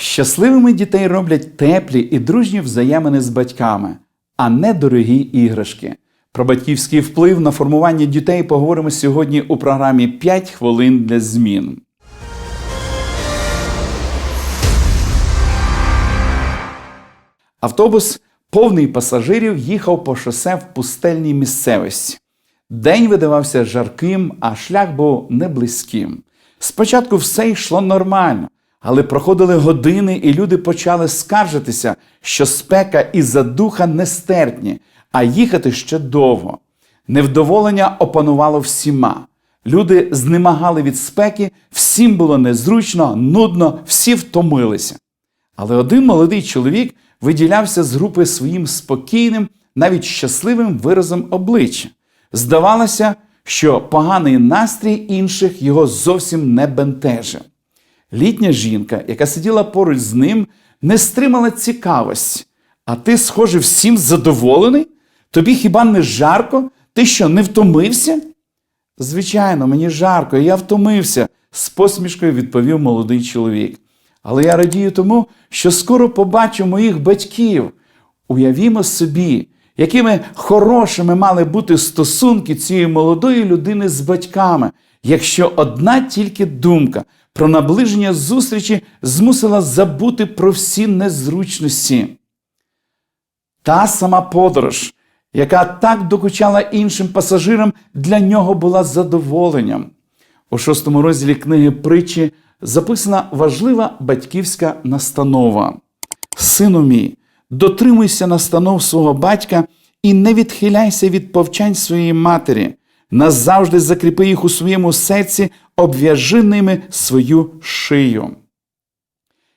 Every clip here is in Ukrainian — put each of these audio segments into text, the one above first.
Щасливими дітей роблять теплі і дружні взаємини з батьками, а не дорогі іграшки. Про батьківський вплив на формування дітей поговоримо сьогодні у програмі «5 хвилин для змін. Автобус, повний пасажирів, їхав по шосе в пустельній місцевості. День видавався жарким, а шлях був неблизьким. Спочатку все йшло нормально, але проходили години, і люди почали скаржитися, що спека і задуха нестерпні, а їхати ще довго. Невдоволення опанувало всіма. Люди знемагали від спеки, всім було незручно, нудно, всі втомилися. Але один молодий чоловік виділявся з групи своїм спокійним, навіть щасливим виразом обличчя. Здавалося, що поганий настрій інших його зовсім не бентежив. Літня жінка, яка сиділа поруч з ним, не стримала цікавості. А ти, схоже, всім задоволений? Тобі хіба не жарко? Ти що, не втомився? Звичайно, мені жарко, і я втомився, з посмішкою відповів молодий чоловік. Але я радію тому, що скоро побачу моїх батьків. Уявімо собі, якими хорошими мали бути стосунки цієї молодої людини з батьками, якщо одна тільки думка про наближення зустрічі змусила забути про всі незручності. Та сама подорож, яка так докучала іншим пасажирам, для нього була задоволенням. У шостому розділі книги притчі записана важлива батьківська настанова. Сину мій, дотримуйся настанов свого батька і не відхиляйся від повчань своєї матері. Назавжди закріпи їх у своєму серці, обв'яжи ними свою шию.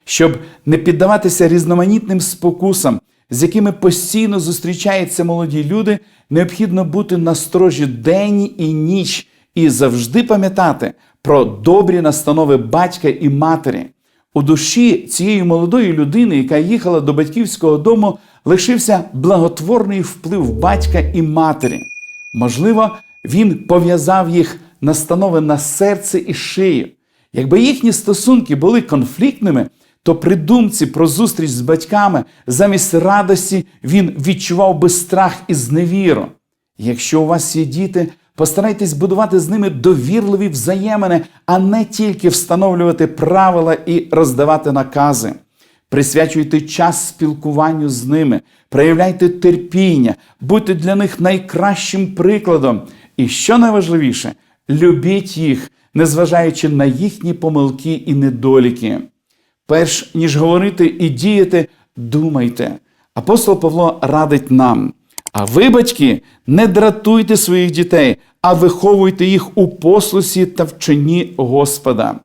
Щоб не піддаватися різноманітним спокусам, з якими постійно зустрічаються молоді люди, необхідно бути насторожі день і ніч і завжди пам'ятати про добрі настанови батька і матері. У душі цієї молодої людини, яка їхала до батьківського дому, лишився благотворний вплив батька і матері. Можливо, він пов'язав їх настанови на серце і шию. Якби їхні стосунки були конфліктними, то при думці про зустріч з батьками замість радості він відчував би страх і зневіру. Якщо у вас є діти, постарайтесь будувати з ними довірливі взаємини, а не тільки встановлювати правила і роздавати накази. Присвячуйте час спілкуванню з ними, проявляйте терпіння, будьте для них найкращим прикладом. І що найважливіше, любіть їх, незважаючи на їхні помилки і недоліки. Перш ніж говорити і діяти, думайте. Апостол Павло радить нам. А ви, батьки, не дратуйте своїх дітей, а виховуйте їх у послусі та вчені Господа.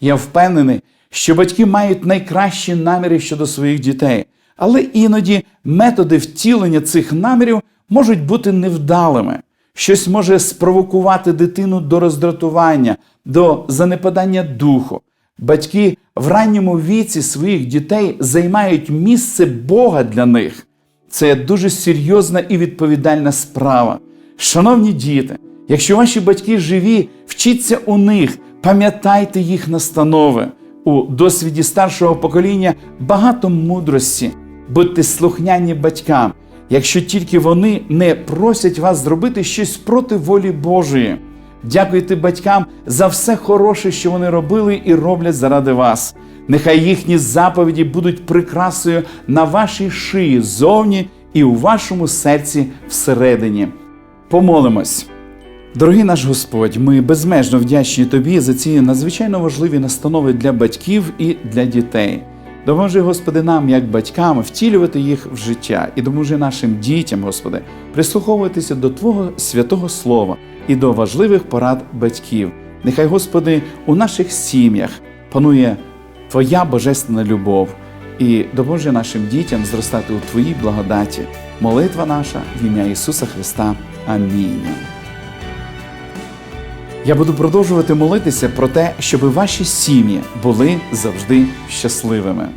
Я впевнений, що батьки мають найкращі наміри щодо своїх дітей, але іноді методи втілення цих намірів можуть бути невдалими. Щось може спровокувати дитину до роздратування, до занепадання духу. Батьки в ранньому віці своїх дітей займають місце Бога для них. Це дуже серйозна і відповідальна справа. Шановні діти, якщо ваші батьки живі, вчіться у них, пам'ятайте їх настанови. У досвіді старшого покоління багато мудрості, будьте слухняні батькам, якщо тільки вони не просять вас зробити щось проти волі Божої. Дякуйте батькам за все хороше, що вони робили і роблять заради вас. Нехай їхні заповіді будуть прикрасою на вашій шиї зовні і у вашому серці всередині. Помолимось. Дорогий наш Господь, ми безмежно вдячні Тобі за ці надзвичайно важливі настанови для батьків і для дітей. Допоможи, Господи, нам, як батькам, втілювати їх в життя і допоможи нашим дітям, Господи, прислуховуватися до Твого святого Слова і до важливих порад батьків. Нехай, Господи, у наших сім'ях панує Твоя божественна любов і допоможи нашим дітям зростати у Твоїй благодаті. Молитва наша в ім'я Ісуса Христа. Амінь. Я буду продовжувати молитися про те, щоб ваші сім'ї були завжди щасливими.